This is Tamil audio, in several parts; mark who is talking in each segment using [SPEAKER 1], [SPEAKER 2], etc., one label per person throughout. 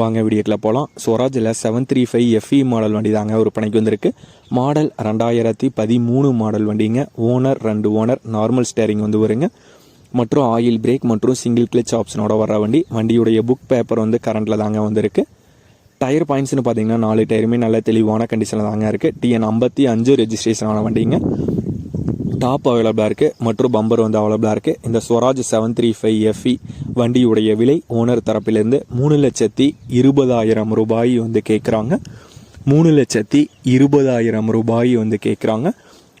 [SPEAKER 1] வாங்க வீடியோக்கில் போகலாம் ஸ்வராஜில் seven three five FE model வண்டி தாங்க விற்பனைக்கு வந்திருக்கு. மாடல் ரெண்டாயிரத்தி பதிமூணு மாடல் வண்டிங்க. ஓனர் ரெண்டு ஓனர் நார்மல் ஸ்டேரிங் வந்து வருங்க. மற்றும் ஆயில் பிரேக் மற்றும் சிங்கிள் கிளச் ஆப்ஷனோட வர வண்டி. வண்டியுடைய புக் பேப்பர் வந்து கரண்டில் தாங்க வந்திருக்கு. டயர் பாயிண்ட்ஸ்னு பார்த்தீங்கன்னா நாலு டயருமே நல்ல தெளிவான கண்டிஷனில் தாங்க இருக்குது டிஎன் ஐம்பத்தி அஞ்சு ரெஜிஸ்ட்ரேஷன் ஆன வண்டிங்க. டாப் அவைலபிளாக இருக்குது மற்றும் பம்பர் வந்து அவைலபிளாக இருக்குது இந்த Swaraj seven three five FE வண்டியுடைய விலை ஓனர் தரப்பிலிருந்து மூணு லட்சத்தி இருபதாயிரம் ரூபாய் வந்து கேட்குறாங்க மூணு லட்சத்தி இருபதாயிரம் ரூபாய் வந்து கேட்குறாங்க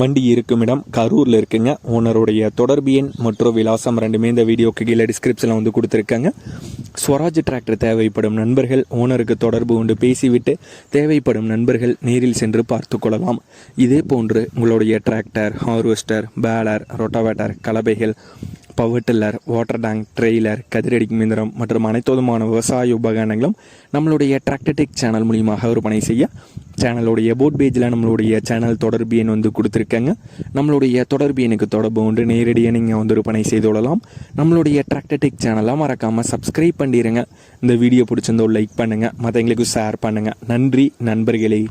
[SPEAKER 1] வண்டி இருக்கும் இடம் கரூரில் இருக்குங்க. ஓனருடைய தொடர்பு எண் மற்றும் விலாசம் ரெண்டுமே இந்த வீடியோக்கு கீழே டிஸ்கிரிப்ஷனில் வந்து கொடுத்துருக்காங்க. ஸ்வராஜ் டிராக்டர் தேவைப்படும் நண்பர்கள் ஓனருக்கு தொடர்பு கொண்டு பேசிவிட்டு தேவைப்படும் நண்பர்கள் நேரில் சென்று பார்த்து கொள்ளலாம். இதே போன்று உங்களுடைய டிராக்டர் ஹார்வெஸ்டர் பேலர் ரொட்டாவேட்டர் கலவைகள் power tiller water tank trailer கதிரடிக்கும் இயந்திரம் மற்றும் அனைத்துமான விவசாய உபகரணங்களும் நம்மளுடைய டிராக்டர்டெக் சேனல் மூலியமாக விற்பனை செய்ய சேனலுடைய போட் பேஜில் நம்மளுடைய சேனல் தொடர்பு எண் வந்து கொடுத்துருக்கேங்க. நம்மளுடைய தொடர்பு எண்ணுக்கு தொடர்பு உண்டு நேரடியாக நீங்கள் வந்து விற்பனை செய்து கொள்ளலாம். நம்மளுடைய டிராக்டர்டெக் சேனலாக மறக்காமல் சப்ஸ்கிரைப் பண்ணிடுங்க இந்த வீடியோ பிடிச்சிருந்தோ லைக் பண்ணுங்கள் மற்றவங்களுக்கும் ஷேர் பண்ணுங்கள் நன்றி நண்பர்களே.